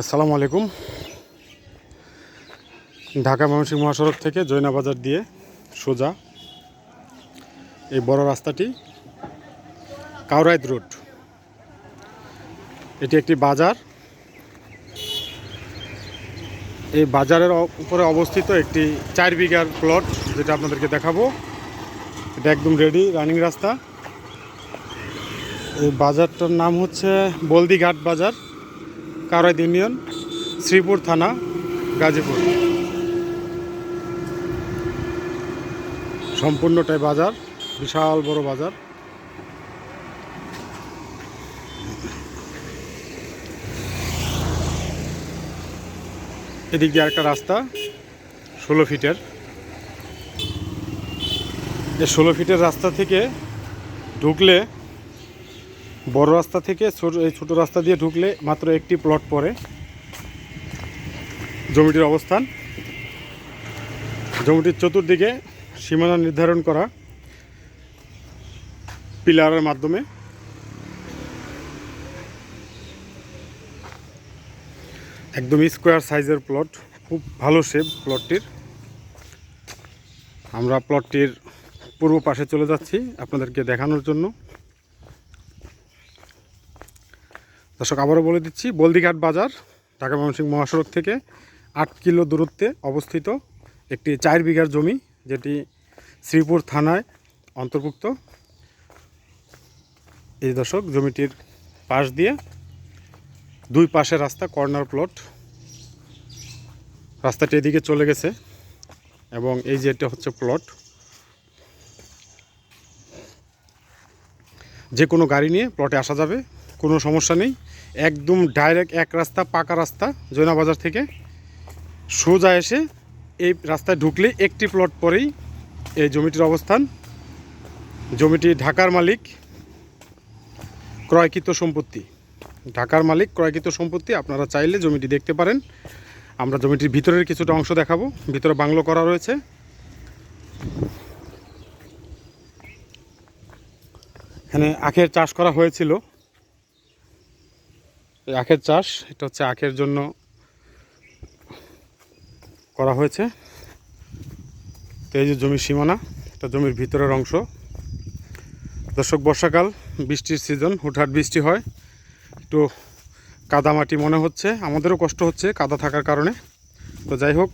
আসসালামু আলাইকুম। ঢাকা ময়মনসিংহ মহাসড়ক থেকে জৈনা বাজার দিয়ে সোজা এই বড় রাস্তাটি কাউরাইত রোড। এটি একটি বাজার। এই বাজারের উপরে অবস্থিত একটি চার বিঘার প্লট যেটা আপনাদেরকে দেখাবো। এটা একদম রেডি রানিং রাস্তা। এই বাজারটার নাম হচ্ছে বলদিঘাট বাজার। কারাইদ ইউনিয়ন, শ্রীপুর থানা, গাজীপুর। সম্পূর্ণটাই বাজার, বিশাল বড় বাজার। এদিক দিয়ে একটা রাস্তা, ষোলো ফিটের। এই ষোলো ফিটের রাস্তা থেকে ঢুকলে বড় রাস্তা থেকে এই ছোটো রাস্তা দিয়ে ঢুকলে মাত্র একটি প্লট পড়ে। জমিটির অবস্থান। জমিটির চতুর্দিকে সীমানা নির্ধারণ করা পিলারের মাধ্যমে। একদম স্কোয়ার সাইজের প্লট খুব ভালো শেপ প্লটটির আমরা প্লটটির পূর্ব পাশে চলে যাচ্ছি আপনাদেরকে দেখানোর জন্য। দর্শক, আবারও বলে দিচ্ছি, বলদিঘাট বাজার, ঢাকা ময়মনসিংহ মহাসড়ক থেকে আট কিলো দূরত্বে অবস্থিত একটি চার বিঘার জমি, যেটি শ্রীপুর থানায় অন্তর্ভুক্ত। এই দর্শক, জমিটির পাশ দিয়ে দুই পাশে রাস্তা, কর্নার প্লট। রাস্তাটি এদিকে চলে গেছে এবং এই যে এটা হচ্ছে প্লট। যে কোনো গাড়ি নিয়ে প্লটে আসা যাবে। কোনো সমস্যা নেই। একদম ডাইরেক্ট এক রাস্তা, পাকা রাস্তা জৈনা বাজার থেকে সোজা এসে এই রাস্তায় ঢুকলে একটি প্লট পরেই এই জমিটির অবস্থান। জমিটি ঢাকার মালিক, ক্রয়কৃত সম্পত্তি। ঢাকার মালিক, ক্রয়কৃত সম্পত্তি, আপনারা চাইলে জমিটি দেখতে পারেন। আমরা জমিটির ভিতরের কিছুটা অংশ দেখাবো। ভিতরে বাংলো করা রয়েছে। এখানে আখের চাষ করা হয়েছিল। আখের চাষ, এটা হচ্ছে আখের জন্য করা হয়েছে। তো এই যে জমির সীমানা, এটা জমির ভিতরের অংশ। দর্শক, বর্ষাকাল, বৃষ্টির সিজন হুটহাট বৃষ্টি হয়। একটু কাদামাটি মনে হচ্ছে, আমাদেরও কষ্ট হচ্ছে কাদা থাকার কারণে। তো যাই হোক,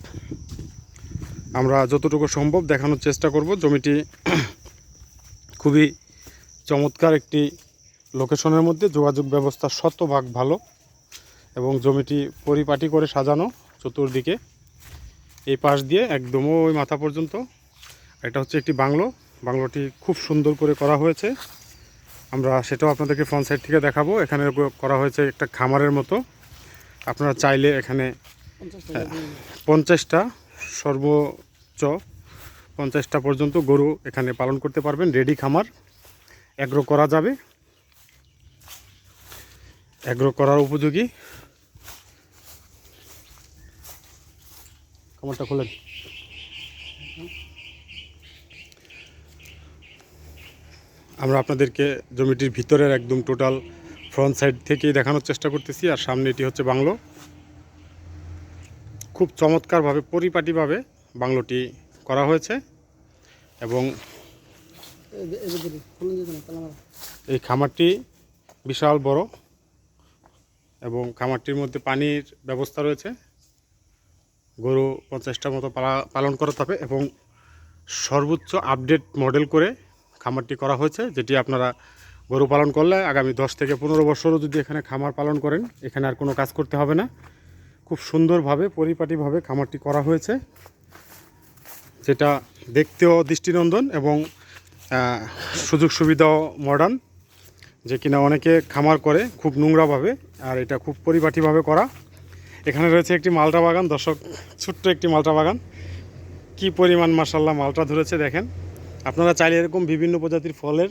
আমরা যতটুকু সম্ভব দেখানোর চেষ্টা করব। জমিটি খুবই চমৎকার একটি লোকেশনের মধ্যে যোগাযোগ ব্যবস্থা শতভাগ ভালো এবং জমিটি পরিপাটি করে সাজানো চতুর্দিকে। এই পাশ দিয়ে একদম ওই মাথা পর্যন্ত। এটা হচ্ছে একটি বাংলো। বাংলোটি খুব সুন্দর করে করা হয়েছে। আমরা সেটাও আপনাদেরকে ফ্রন্ট সাইড থেকে দেখাবো। এখানে করা হয়েছে একটা খামারের মতো। আপনারা চাইলে এখানে পঞ্চাশটা সর্বোচ্চ, পঞ্চাশটা পর্যন্ত গরু এখানে পালন করতে পারবেন। রেডি খামার। অ্যাগ্রো করা যাবে। অ্যাগ্রো করার উপযোগী? খামারটা খোলেন আমরা আপনাদেরকে জমিটির ভিতরের একদম টোটাল ফ্রন্ট সাইড থেকেই দেখানোর চেষ্টা করতেছি আর সামনে এটি হচ্ছে বাংলো। খুব চমৎকারভাবে পরিপাটিভাবে বাংলোটি করা হয়েছে এবং এই খামারটি বিশাল বড়। এবং খামারটির মধ্যে পানির ব্যবস্থা রয়েছে। গরু পঞ্চাশটা মতো পালন করাতে হবে এবং সর্বোচ্চ আপডেট মডেল করে খামারটি করা হয়েছে, যেটি আপনারা গরু পালন করলে আগামী দশ থেকে পনেরো বছরও যদি এখানে খামার পালন করেন, এখানে আর কোনো কাজ করতে হবে না। খুব সুন্দরভাবে, পরিপাটিভাবে খামারটি করা হয়েছে, যেটা দেখতেও দৃষ্টিনন্দন এবং সুযোগ সুবিধাও মডার্ন যে কিনা অনেকে খামার করে খুব নোংরাভাবে, আর এটা খুব পরিপাটিভাবে করা। এখানে রয়েছে একটি মালটা বাগান। দর্শক, ছোট্ট একটি মালটা বাগান। কি পরিমাণ মাসাল্লাহ মালটা ধরেছে দেখেন। আপনারা চাইলে এরকম বিভিন্ন প্রজাতির ফলের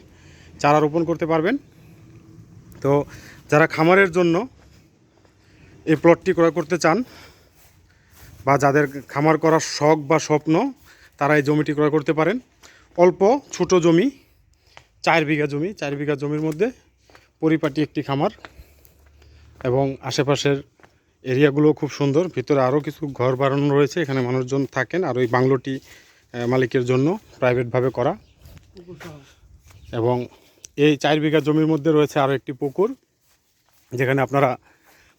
চারা রোপণ করতে পারবেন। তো যারা খামারের জন্য এই প্লটটি ক্রয় করতে চান বা যাদের খামার করার শখ বা স্বপ্ন, তারা এই জমিটি ক্রয় করতে পারেন। অল্প, ছোট জমি চার বিঘা জমি, চার বিঘা জমির মধ্যে পরিপাটি একটি খামার এবং আশেপাশের এরিয়াগুলো খুব সুন্দর। ভিতরে আরও কিছু ঘর বানানো রয়েছে, এখানে মানুষজন থাকেন আর ওই বাংলোটি মালিকের জন্য প্রাইভেটভাবে করা। এবং এই চার বিঘা জমির মধ্যে রয়েছে আরও একটি পুকুর, যেখানে আপনারা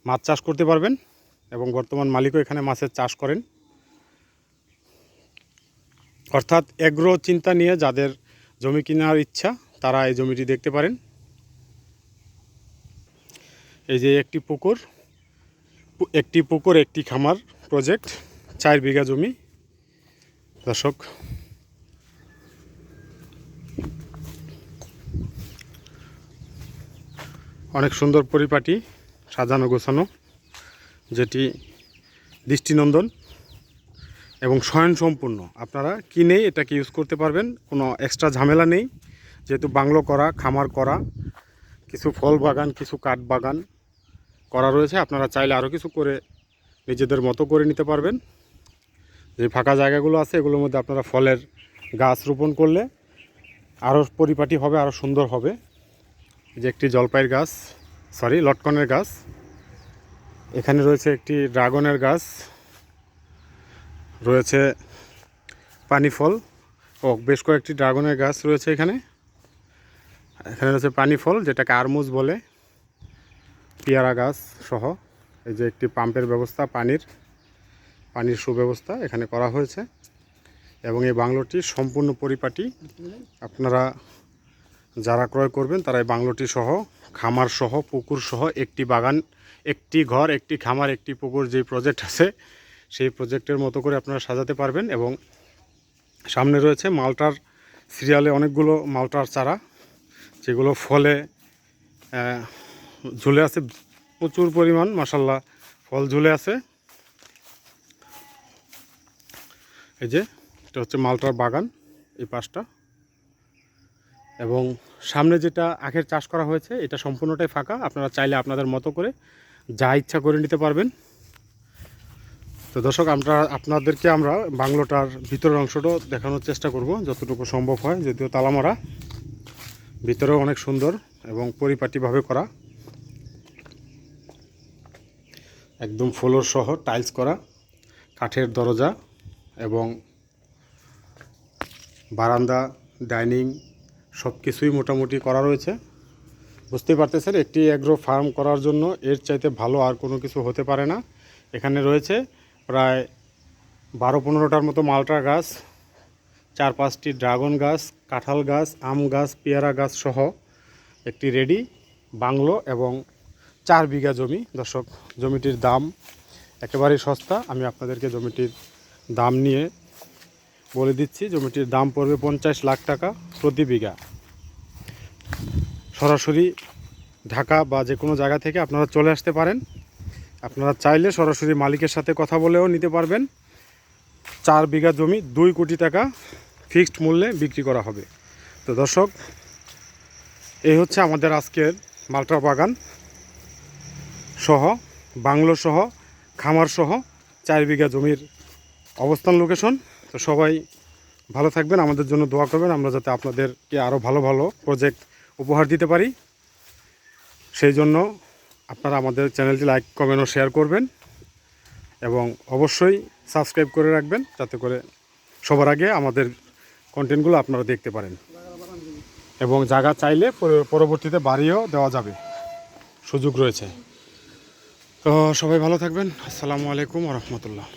মাছ চাষ করতে পারবেন এবং বর্তমান মালিকও এখানে মাছের চাষ করেন। অর্থাৎ এগ্রো চিন্তা নিয়ে যাদের জমি কেনার ইচ্ছা তারা এই জমিটি দেখতে পারেন। এই যে একটি পুকুর একটি পুকুর, একটি খামার প্রজেক্ট, চার বিঘা জমি। দর্শক, অনেক সুন্দর পরিপাটি, সাজানো গোছানো, যেটি দৃষ্টিনন্দন এবং স্বয়ংসম্পূর্ণ। আপনারা কিনে এটাকে ইউজ করতে পারবেন, কোনো এক্সট্রা ঝামেলা নেই। যেহেতু বাংলো করা, খামার করা, কিছু ফল বাগান, কিছু কাঠ বাগান করা রয়েছে। আপনারা চাইলে আরও কিছু করে নিজেদের মতো করে নিতে পারবেন। যে ফাঁকা জায়গাগুলো আছে, এগুলোর মধ্যে আপনারা ফলের গাছ রোপণ করলে আরও পরিপাটি হবে আরও সুন্দর হবে। যে একটি জলপাইয়ের গাছ সরি লটকনের গাছ। এখানে রয়েছে একটি ড্রাগনের গাছ। রয়েছে পানি ফল। ও, বেশ কয়েকটি ড্রাগনের গাছ রয়েছে এখানে। এখানে রয়েছে পানি ফল, যেটাকে আরমুজ বলে। পেয়ারা গাছ সহ, এই যে একটি পাম্পের ব্যবস্থা, পানির পানির সুব্যবস্থা এখানে করা হয়েছে। এবং এই বাংলোটি সম্পূর্ণ পরিপাটি। আপনারা যারা ক্রয় করবেন, তারা এই বাংলোটি সহ, খামার সহ, পুকুর সহ, একটি বাগান, একটি ঘর, একটি খামার, একটি পুকুর, যে প্রজেক্ট আছে, সেই প্রজেক্টের মতো করে আপনারা সাজাতে পারবেন। এবং সামনে রয়েছে মালটার সিরিয়ালে অনেকগুলো মালটার চারা। যেগুলো ফলে ঝুলে আছে প্রচুর পরিমাণ মাসাল্লাহ ফল ঝুলে আছে। এই যে, এটা হচ্ছে মালটার বাগান, এই পাশটা। এবং সামনে যেটা আখের চাষ করা হয়েছে, এটা সম্পূর্ণটাই ফাঁকা। আপনারা চাইলে আপনাদের মতো করে যা ইচ্ছা করে নিতে পারবেন। তো দর্শক, আমরা, আপনাদেরকে আমরা বাংলোটার ভিতরের অংশটাও দেখানোর চেষ্টা করব, যতটুকু সম্ভব হয়, যদিও তালামারা। ভিতরেও অনেক সুন্দর এবং পরিপাটিভাবে করা। একদম ফ্লোর সহ টাইলস করা, কাঠের দরজা এবং বারান্দা, ডাইনিং সব কিছুই মোটামুটি করা রয়েছে। বুঝতেই পারতেছেন, একটি অ্যাগ্রো ফার্ম করার জন্য এর চাইতে ভালো আর কোনো কিছু হতে পারে না। এখানে রয়েছে প্রায় বারো পনেরোটার মতো মালটা গাছ, চার পাঁচটি ড্রাগন গাছ কাঁঠাল গাছ, আম গাছ, পেয়ারা গাছ সহ একটি রেডি বাংলো এবং চার বিঘা জমি। দর্শক, জমিটির দাম একেবারেই সস্তা। আমি আপনাদেরকে জমিটির দাম নিয়ে বলে দিচ্ছি। জমিটির দাম পড়বে পঞ্চাশ লাখ টাকা প্রতি বিঘা। সরাসরি ঢাকা বা যে কোনো জায়গা থেকে আপনারা চলে আসতে পারেন। আপনারা চাইলে সরাসরি মালিকের সাথে কথা বলেও নিতে পারবেন। চার বিঘা জমি, দুই কোটি টাকা ফিক্সড মূল্যে বিক্রি করা হবে। তো দর্শক, এই হচ্ছে আমাদের আজকের মালটা বাগান সহ, বাংলো সহ, খামার সহ চার বিঘা জমির অবস্থান লোকেশন তো সবাই ভালো থাকবেন, আমাদের জন্য দোয়া করবেন। আমরা যাতে আপনাদেরকে আরও ভালো ভালো প্রজেক্ট উপহার দিতে পারি। সেই জন্য আপনারা আমাদের চ্যানেলটি লাইক কমেন্ট ও শেয়ার করবেন এবং অবশ্যই সাবস্ক্রাইব করে রাখবেন, যাতে করে সবার আগে আমাদের কন্টেন্টগুলো আপনারা দেখতে পারেন। এবং জায়গা চাইলে পরবর্তীতে বাড়িও দেওয়া যাবে। সুযোগ রয়েছে। তো সবাই ভালো থাকবেন। আসসালামু আলাইকুম রহমতুল্লাহ।